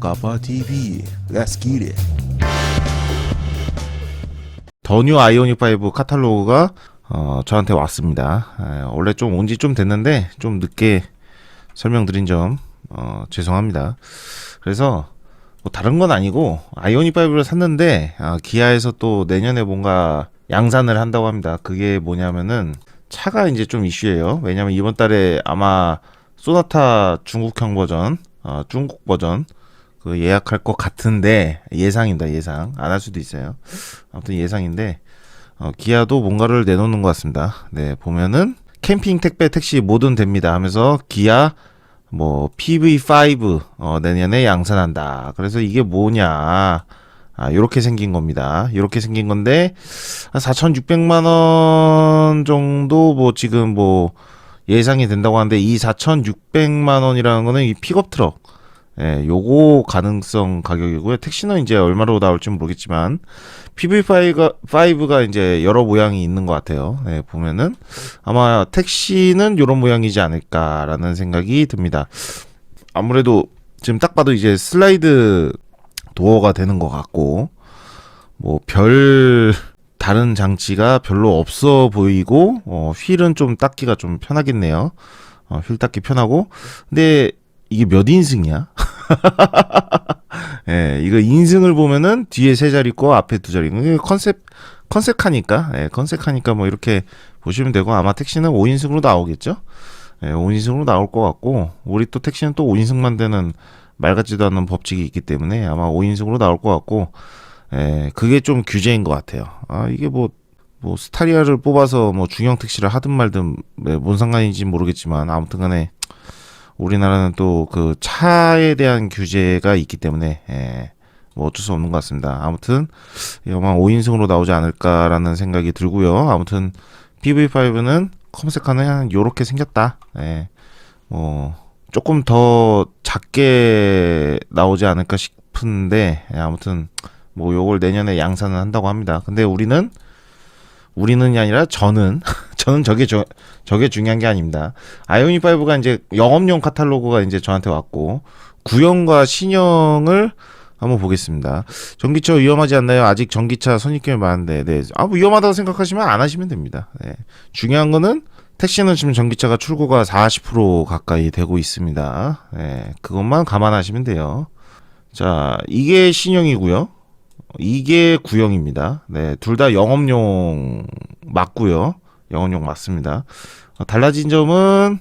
까빠 TV. Let's get it. 더뉴 아이오닉 5 카탈로그가 어, 저한테 왔습니다. 에, 원래 좀 온 지 좀 됐는데 좀 늦게 설명드린 점 어, 죄송합니다. 그래서 뭐 다른 건 아니고 아이오닉 5를 샀는데 아, 기아에서 또 내년에 뭔가 양산을 한다고 합니다. 그게 뭐냐면은 차가 이제 좀 이슈예요. 왜냐면 이번 달에 아마 소나타 중국형 버전, 어, 중국 버전 그 예약할 것 같은데 예상입니다. 예상 안 할 수도 있어요. 아무튼 예상인데 어, 기아도 뭔가를 내놓는 것 같습니다. 네 보면은 캠핑 택배 택시 뭐든 됩니다 하면서 기아 뭐 PV5 어, 내년에 양산한다. 그래서 이게 뭐냐? 아, 요렇게 생긴 겁니다. 요렇게 생긴 건데 한 4,600만 원 정도 뭐 지금 뭐 예상이 된다고 하는데 이 4,600만 원이라는 거는 이 픽업 트럭 예, 요거 가능성 가격이고요. 택시는 이제 얼마로 나올지 모르겠지만 PV5가 5가 이제 여러 모양이 있는 것 같아요. 예, 보면은 아마 택시는 요런 모양이지 않을까라는 생각이 듭니다. 아무래도 지금 딱 봐도 이제 슬라이드 도어가 되는 것 같고 뭐 별 다른 장치가 별로 없어 보이고 어, 휠은 좀 닦기가 좀 편하겠네요. 어, 휠 닦기 편하고 근데 이게 몇 인승이야? 예, 이거 인승을 보면은 뒤에 세 자리 있고 앞에 두 자리. 컨셉 컨셉카니까, 예, 컨셉카니까 뭐 이렇게 보시면 되고 아마 택시는 5인승으로 나오겠죠? 예, 5인승으로 나올 것 같고 우리 또 택시는 또 5인승만 되는 말 같지도 않은 법칙이 있기 때문에 아마 5인승으로 나올 것 같고 예, 그게 좀 규제인 것 같아요. 아, 이게 뭐, 뭐, 스타리아를 뽑아서 뭐 중형 택시를 하든 말든 네, 뭔 상관인지 모르겠지만 아무튼 간에 우리나라는 또 그 차에 대한 규제가 있기 때문에 예, 뭐 어쩔 수 없는 것 같습니다. 아무튼 아마 5인승으로 나오지 않을까라는 생각이 들고요. 아무튼 PV5는 컴색하는 한 요렇게 생겼다. 예, 뭐 조금 더 작게 나오지 않을까 싶은데 예, 아무튼 뭐 요걸 내년에 양산을 한다고 합니다. 근데 우리는 우리는이 아니라 저는 저는 저게 저, 저게 중요한 게 아닙니다. 아이오닉 5가 이제 영업용 카탈로그가 이제 저한테 왔고 구형과 신형을 한번 보겠습니다. 전기차 위험하지 않나요? 아직 전기차 선입견이 많은데, 네. 아, 뭐 위험하다고 생각하시면 안 하시면 됩니다. 네. 중요한 거는 택시는 지금 전기차가 출고가 40% 가까이 되고 있습니다. 네. 그것만 감안하시면 돼요. 자, 이게 신형이고요. 이게 구형입니다. 네, 둘 다 영업용 맞고요. 영업용 맞습니다. 어, 달라진 점은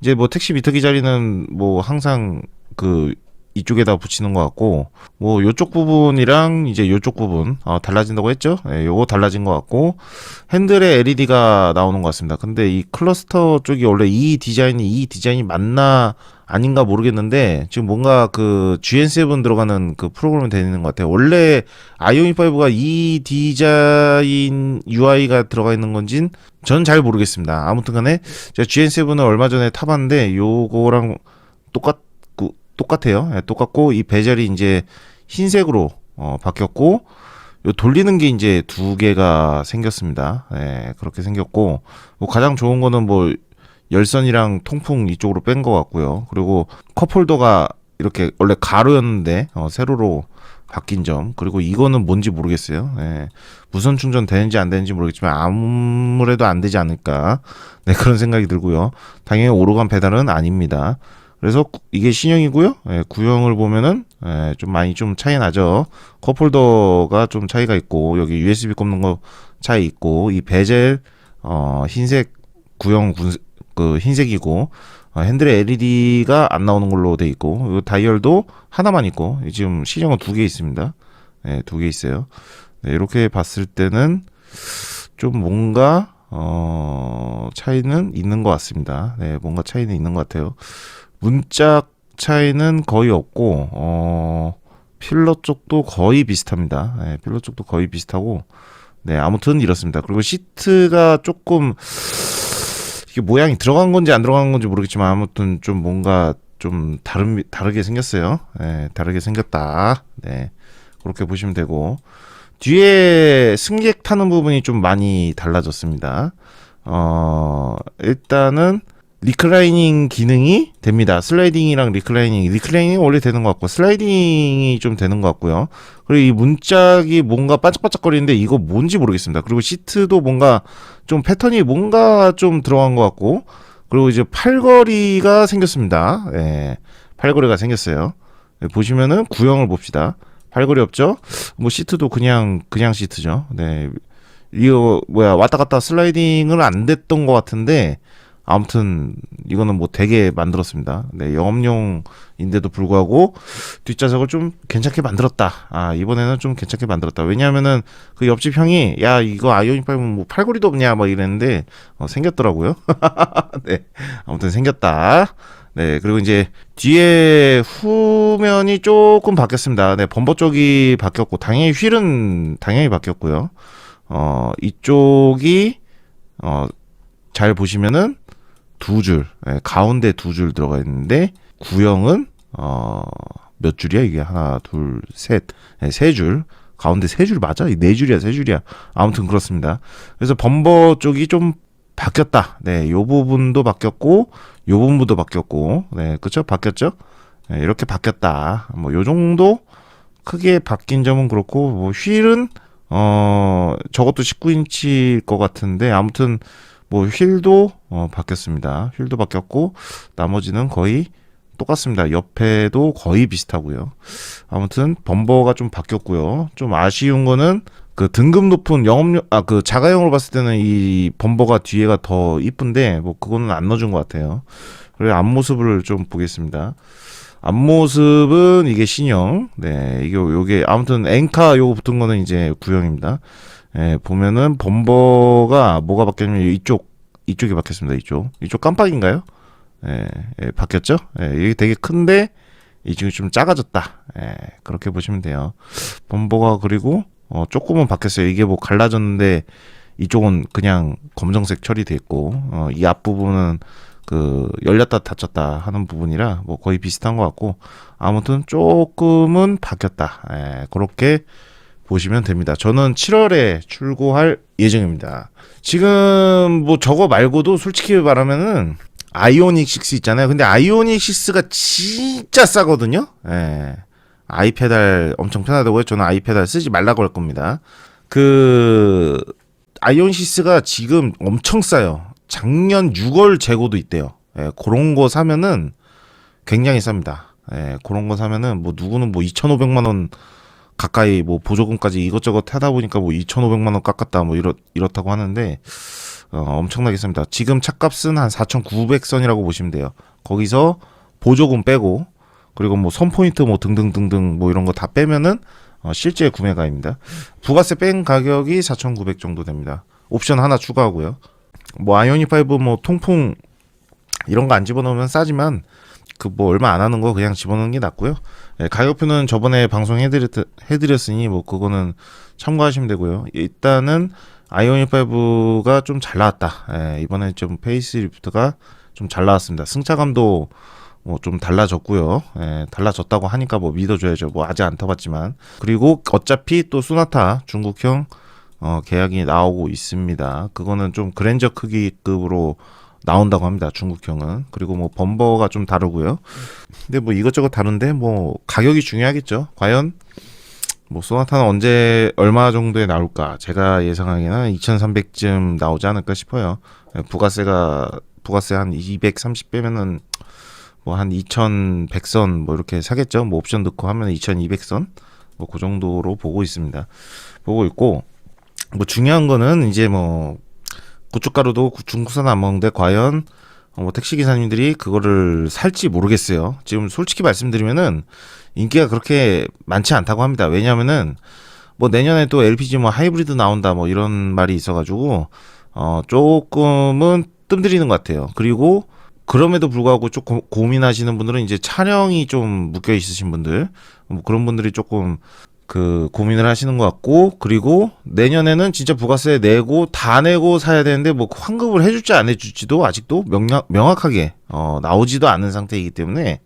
이제 뭐 택시 미터기 자리는 뭐 항상 그 이쪽에다 붙이는 것 같고 뭐 요쪽 부분이랑 이제 요쪽 부분 어, 달라진다고 했죠. 예, 요거 달라진 것 같고 핸들에 LED가 나오는 것 같습니다. 근데 이 클러스터 쪽이 원래 이 디자인이 이 디자인이 맞나 아닌가 모르겠는데 지금 뭔가 그 GN7 들어가는 그 프로그램이 되는 것 같아요. 원래 아이오닉 5가 이 디자인 UI가 들어가 있는 건진 저는 잘 모르겠습니다. 아무튼간에 제가 GN7을 얼마 전에 타봤는데 요거랑 똑같 똑같아요. 예, 똑같고 이 베젤이 이제 흰색으로 어, 바뀌었고 요 돌리는 게 이제 두 개가 생겼습니다. 예, 그렇게 생겼고 뭐 가장 좋은 거는 뭐 열선이랑 통풍 이쪽으로 뺀 것 같고요. 그리고 컵홀더가 이렇게 원래 가로였는데 어, 세로로 바뀐 점 그리고 이거는 뭔지 모르겠어요. 예, 무선 충전 되는지 안 되는지 모르겠지만 아무래도 안 되지 않을까 네, 그런 생각이 들고요. 당연히 오르간 페달은 아닙니다. 그래서 이게 신형이고요. 예, 구형을 보면은 예, 좀 많이 좀 차이 나죠. 컵홀더가 좀 차이가 있고 여기 USB 꼽는 거 차이 있고 이 베젤 어, 흰색 구형 군, 그 흰색이고 어, 핸들에 LED가 안 나오는 걸로 돼 있고 이 다이얼도 하나만 있고 지금 신형은 두 개 있습니다. 예, 두개 있어요. 네, 이렇게 봤을 때는 좀 뭔가 어, 차이는 있는 것 같습니다. 네, 뭔가 차이는 있는 것 같아요. 문짝 차이는 거의 없고 어 필러 쪽도 거의 비슷합니다. 네, 필러 쪽도 거의 비슷하고 네 아무튼 이렇습니다. 그리고 시트가 조금 이게 모양이 들어간 건지 안 들어간 건지 모르겠지만 아무튼 좀 뭔가 좀 다른 다르게 생겼어요. 네, 다르게 생겼다. 네 그렇게 보시면 되고 뒤에 승객 타는 부분이 좀 많이 달라졌습니다. 어 일단은 리클라이닝 기능이 됩니다. 슬라이딩이랑 리클라이닝, 리클라이닝이 원래 되는 것 같고 슬라이딩이 좀 되는 것 같고요. 그리고 이 문짝이 뭔가 반짝반짝거리는데 이거 뭔지 모르겠습니다. 그리고 시트도 뭔가 좀 패턴이 뭔가 좀 들어간 것 같고 그리고 이제 팔걸이가 생겼습니다. 예, 팔걸이가 생겼어요. 예, 보시면은 구형을 봅시다. 팔걸이 없죠? 뭐 시트도 그냥 그냥 시트죠. 네, 이거 뭐야 왔다 갔다 슬라이딩은 안 됐던 것 같은데 아무튼 이거는 뭐 되게 만들었습니다. 네, 영업용인데도 불구하고 뒷좌석을 좀 괜찮게 만들었다. 아 이번에는 좀 괜찮게 만들었다. 왜냐하면은 그 옆집 형이 야 이거 아이오닉 5는 뭐 팔걸이도 없냐 막 이랬는데 어, 생겼더라고요. 네, 아무튼 생겼다. 네, 그리고 이제 뒤에 후면이 조금 바뀌었습니다. 네, 범버 쪽이 바뀌었고 당연히 휠은 당연히 바뀌었고요. 어 이쪽이 어 잘 보시면은 두 줄, 예, 가운데 두 줄 들어가 있는데 구형은 어 몇 줄이야 이게 하나, 둘, 셋, 예, 세 줄. 가운데 세 줄 맞아? 이네 줄이야, 세 줄이야. 아무튼 그렇습니다. 그래서 범버 쪽이 좀 바뀌었다. 네, 요 부분도 바뀌었고, 요 부분도 바뀌었고, 네, 그쵸? 바뀌었죠? 네, 이렇게 바뀌었다. 뭐, 요 정도 크게 바뀐 점은 그렇고, 뭐, 휠은, 어, 저것도 19인치일 것 같은데, 아무튼, 뭐, 휠도, 어, 바뀌었습니다. 휠도 바뀌었고, 나머지는 거의 똑같습니다. 옆에도 거의 비슷하고요. 아무튼, 범버가 좀 바뀌었고요. 좀 아쉬운 거는, 그 등급 높은 영업용, 아, 그 자가용으로 봤을 때는 이 범버가 뒤에가 더 이쁜데, 뭐, 그거는 안 넣어준 것 같아요. 그리고 앞모습을 좀 보겠습니다. 앞모습은 이게 신형. 네, 이게 요게 아무튼 엔카 요거 붙은 거는 이제 구형입니다. 예, 보면은 범버가 뭐가 바뀌었냐면 이쪽 이쪽이 바뀌었습니다. 이쪽. 이쪽 깜빡인가요? 예, 예, 바뀌었죠? 예, 이게 되게 큰데 이쪽이 좀 작아졌다. 예, 그렇게 보시면 돼요. 범버가 그리고 어, 조금은 바뀌었어요. 이게 뭐 갈라졌는데 이쪽은 그냥 검정색 처리돼 있고 어, 이 앞부분은 그 열렸다 닫혔다 하는 부분이라 뭐 거의 비슷한 것 같고 아무튼 조금은 바뀌었다. 예, 그렇게 보시면 됩니다. 저는 7월에 출고할 예정입니다. 지금 뭐 저거 말고도 솔직히 말하면은 아이오닉 6 있잖아요. 근데 아이오닉 6가 진짜 싸거든요. 예. 아이페달 엄청 편하다고 요. 저는 아이페달 쓰지 말라고 할 겁니다. 그 아이오닉 6가 지금 엄청 싸요. 작년 6월 재고도 있대요. 예, 그런 거 사면은 굉장히 쌉니다. 예, 그런 거 사면은 뭐 누구는 뭐 2,500만 원 가까이 뭐 보조금까지 이것저것 하다 보니까 뭐 2,500만 원 깎았다 뭐 이렇 이렇다고 하는데 어, 엄청나게 쌉니다. 지금 차값은 한 4,900선이라고 보시면 돼요. 거기서 보조금 빼고 그리고 뭐 선포인트 뭐 등등등등 뭐 이런 거 다 빼면은 어, 실제 구매가입니다. 부가세 뺀 가격이 4,900 정도 됩니다. 옵션 하나 추가하고요. 뭐 아이오닉 5뭐 통풍 이런 거 안 집어넣으면 싸지만 그 뭐 얼마 안 하는 거 그냥 집어넣는 게 낫고요. 예, 가격표는 저번에 방송해드렸 해드렸으니 뭐 그거는 참고하시면 되고요. 일단은 아이오닉 5가 좀 잘 나왔다. 예, 이번에 좀 페이스리프트가 좀 잘 나왔습니다. 승차감도 뭐 좀 달라졌고요. 예, 달라졌다고 하니까 뭐 믿어줘야죠. 뭐 아직 안 타봤지만 그리고 어차피 또 소나타 중국형 어, 계약이 나오고 있습니다. 그거는 좀 그랜저 크기급으로 나온다고 합니다. 중국형은. 그리고 뭐 범버가 좀 다르고요. 근데 뭐 이것저것 다른데 뭐 가격이 중요하겠죠. 과연 뭐 소나타는 언제 얼마 정도에 나올까? 제가 예상하기에는 2,300쯤 나오지 않을까 싶어요. 부가세가 부가세 한 230 빼면은 뭐 한 2,100선 뭐 이렇게 사겠죠. 뭐 옵션 넣고 하면 2,200선 뭐 그 정도로 보고 있습니다. 보고 있고 뭐 중요한 거는 이제 뭐 고춧가루도 중국산 안 먹는데 과연 어, 뭐 택시 기사님들이 그거를 살지 모르겠어요. 지금 솔직히 말씀드리면은 인기가 그렇게 많지 않다고 합니다. 왜냐하면은 뭐 내년에 또 LPG 뭐 하이브리드 나온다 뭐 이런 말이 있어가지고 어 조금은 뜸들이는 것 같아요. 그리고 그럼에도 불구하고 조금 고민하시는 분들은 이제 차량이 좀 묶여 있으신 분들 뭐 그런 분들이 조금 그 고민을 하시는 것 같고 그리고 내년에는 진짜 부가세 내고 다 내고 사야 되는데 뭐 환급을 해줄지 안 해줄지도 아직도 명확, 명확하게 어, 나오지도 않은 상태이기 때문에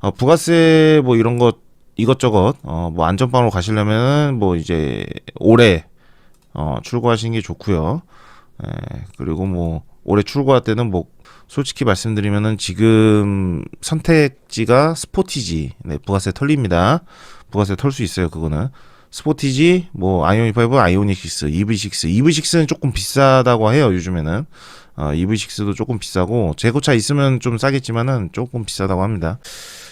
어, 부가세 뭐 이런 것 이것저것 어, 뭐 안전빵으로 가시려면은 뭐 이제 올해 어, 출고하시는 게 좋고요. 예, 그리고 뭐 올해 출고할 때는 뭐 솔직히 말씀드리면은 지금 선택지가 스포티지, 네, 부가세 털립니다. 부가세 털 수 있어요, 그거는. 스포티지, 뭐, 아이오닉 5, 아이오닉 6, EV6. EV6는 조금 비싸다고 해요, 요즘에는. 어, EV6도 조금 비싸고, 재고차 있으면 좀 싸겠지만은 조금 비싸다고 합니다.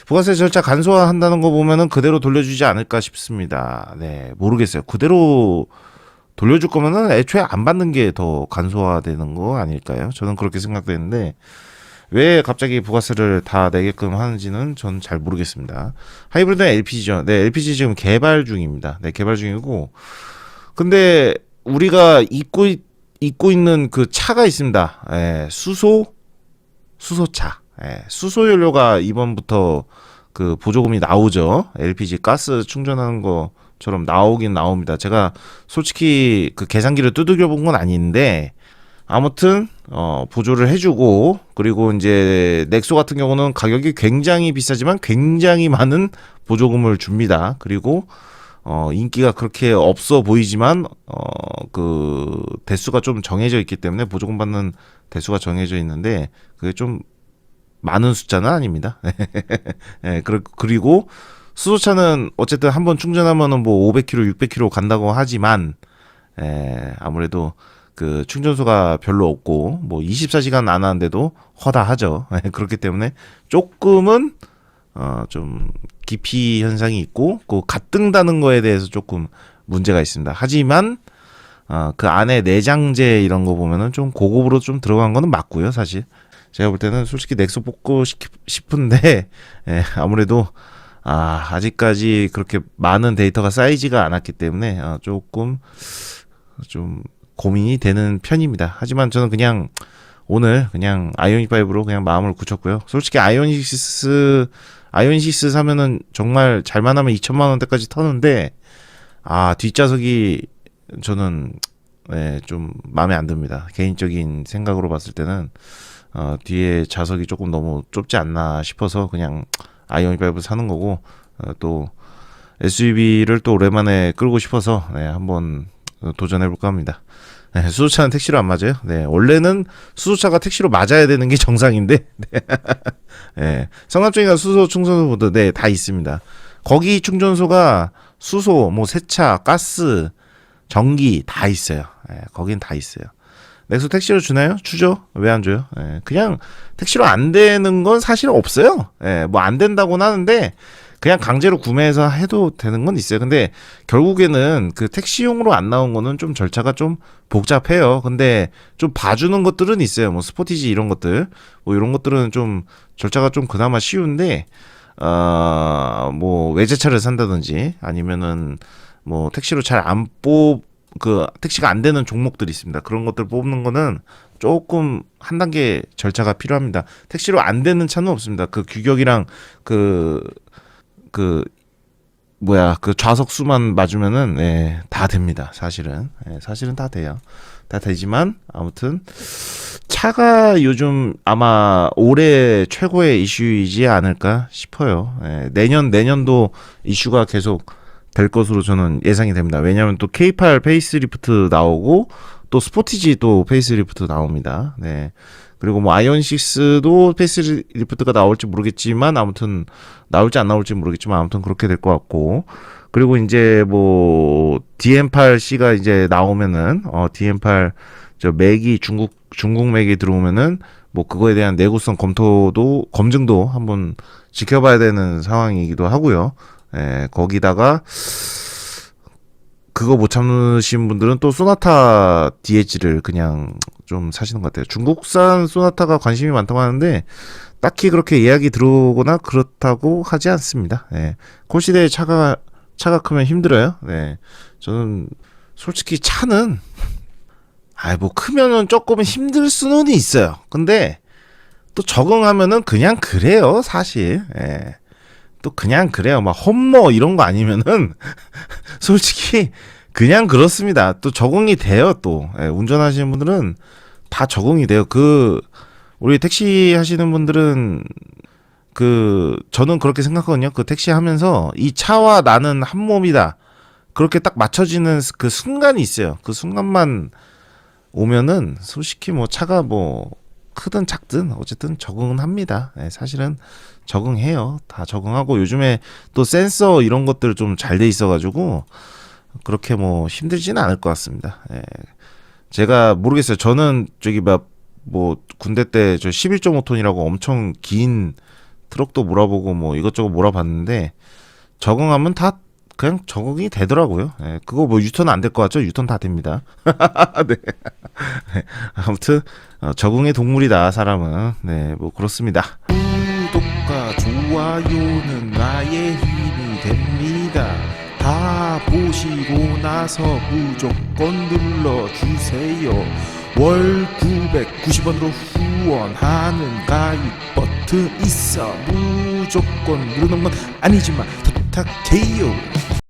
부가세 절차 간소화한다는 거 보면은 그대로 돌려주지 않을까 싶습니다. 네, 모르겠어요. 그대로 돌려줄 거면은 애초에 안 받는 게 더 간소화되는 거 아닐까요? 저는 그렇게 생각되는데 왜 갑자기 부가세를 다 내게끔 하는지는 전 잘 모르겠습니다. 하이브리드는 LPG죠. 네, LPG 지금 개발 중입니다. 네, 개발 중이고 근데 우리가 입고 있- 입고 있는 그 차가 있습니다. 예, 수소 수소차. 예, 수소 연료가 이번부터 그 보조금이 나오죠. LPG 가스 충전하는 것처럼 나오긴 나옵니다. 제가 솔직히 그 계산기를 두들겨 본 건 아닌데 아무튼 어 보조를 해주고 그리고 이제 넥소 같은 경우는 가격이 굉장히 비싸지만 굉장히 많은 보조금을 줍니다. 그리고 어 인기가 그렇게 없어 보이지만 어 그 대수가 좀 정해져 있기 때문에 보조금 받는 대수가 정해져 있는데 그게 좀 많은 숫자는 아닙니다. 예, 그리- 그리고 수소차는 어쨌든 한 번 충전하면은 뭐 500km, 600km 간다고 하지만 예, 아무래도 그 충전소가 별로 없고 뭐 24시간 안 하는데도 허다하죠. 예, 그렇기 때문에 조금은 어 좀 기피 현상이 있고 그 갓등다는 거에 대해서 조금 문제가 있습니다. 하지만 어, 그 안에 내장재 이런 거 보면은 좀 고급으로 좀 들어간 거는 맞고요, 사실. 제가 볼 때는 솔직히 넥소 뽑고 싶- 싶은데 예, 아무래도 아, 아직까지 그렇게 많은 데이터가 쌓이지가 않았기 때문에 어, 조금 좀 고민이 되는 편입니다. 하지만 저는 그냥 오늘 그냥 아이오닉 5로 그냥 마음을 굳혔고요. 솔직히 아이오닉 6 아이오닉 6 사면은 정말 잘만 하면 2천만 원대까지 터는데 아 뒷좌석이 저는 네, 좀 마음에 안 듭니다. 개인적인 생각으로 봤을 때는 어, 뒤에 좌석이 조금 너무 좁지 않나 싶어서 그냥 아이오닉 5 사는 거고 어, 또 SUV를 또 오랜만에 끌고 싶어서 네, 한번 도전해 볼까 합니다. 네, 수소차는 택시로 안 맞아요. 네, 원래는 수소차가 택시로 맞아야 되는 게 정상인데, 네, 네, 성남쪽이가 수소 충전소보다 네, 다 있습니다. 거기 충전소가 수소, 뭐 세차, 가스, 전기 다 있어요. 예, 거긴 다 있어요. 넥소 택시로 주나요? 주죠. 왜 안 줘요? 예, 그냥 택시로 안 되는 건 사실 없어요. 예, 뭐안 된다고는 하는데 그냥 강제로 구매해서 해도 되는 건 있어요. 근데 결국에는 그 택시용으로 안 나온 거는 좀 절차가 좀 복잡해요. 근데 좀 봐주는 것들은 있어요. 뭐 스포티지 이런 것들, 뭐 이런 것들은 좀 절차가 좀 그나마 쉬운데, 어, 뭐 외제차를 산다든지 아니면은 뭐 택시로 잘 안 뽑, 그 택시가 안 되는 종목들이 있습니다. 그런 것들 뽑는 거는 조금 한 단계 절차가 필요합니다. 택시로 안 되는 차는 없습니다. 그 규격이랑 그, 그, 뭐야, 그 좌석 수만 맞으면은, 예, 다 됩니다. 사실은. 예, 사실은 다 돼요. 다 되지만, 아무튼, 차가 요즘 아마 올해 최고의 이슈이지 않을까 싶어요. 예, 내년, 내년도 이슈가 계속 될 것으로 저는 예상이 됩니다. 왜냐하면 또 K8 페이스리프트 나오고 또 스포티지 또 페이스리프트 나옵니다. 네. 그리고 뭐 아이온 6도 페이스 리프트가 나올지 모르겠지만 아무튼 나올지 안 나올지 모르겠지만 아무튼 그렇게 될 것 같고 그리고 이제 뭐 DM8C가 이제 나오면은 어 DM8 저 맥이 중국 중국 맥이 들어오면은 뭐 그거에 대한 내구성 검토도 검증도 한번 지켜봐야 되는 상황이기도 하고요. 예, 거기다가 그거 못 참으신 분들은 또 소나타 DH를 그냥 좀 사시는 것 같아요. 중국산 소나타가 관심이 많다고 하는데 딱히 그렇게 예약이 들어오거나 그렇다고 하지 않습니다. 예. 콜시대에 차가 차가 크면 힘들어요. 네. 저는 솔직히 차는 아이 뭐 크면은 조금 힘들 수는 있어요. 근데 또 적응하면은 그냥 그래요, 사실. 예. 또 그냥 그래요. 막 험머 이런 거 아니면은 솔직히 그냥 그렇습니다. 또 적응이 돼요. 또 예, 운전하시는 분들은 다 적응이 돼요. 그 우리 택시 하시는 분들은 그 저는 그렇게 생각하거든요. 그 택시 하면서 이 차와 나는 한 몸이다. 그렇게 딱 맞춰지는 그 순간이 있어요. 그 순간만 오면은 솔직히 뭐 차가 뭐 크든 작든 어쨌든 적응은 합니다. 예, 사실은 적응해요. 다 적응하고 요즘에 또 센서 이런 것들 좀 잘 돼 있어가지고 그렇게 뭐 힘들지는 않을 것 같습니다. 예. 제가 모르겠어요. 저는 저기 막 뭐 군대 때 저 11.5톤이라고 엄청 긴 트럭도 몰아보고 뭐 이것저것 몰아봤는데 적응하면 다 그냥 적응이 되더라고요. 예, 그거 뭐 유턴 안 될 것 같죠? 유턴 다 됩니다. 네. 아무튼 어, 적응의 동물이다 사람은 네 뭐 그렇습니다. 구독과 좋아요는 나의 힘이 됩니다. 다 보시고 나서 무조건 눌러주세요. 월 990원으로 후원하는 가입 버튼 있어 무조건 누르는 건 아니지만 부탁해요.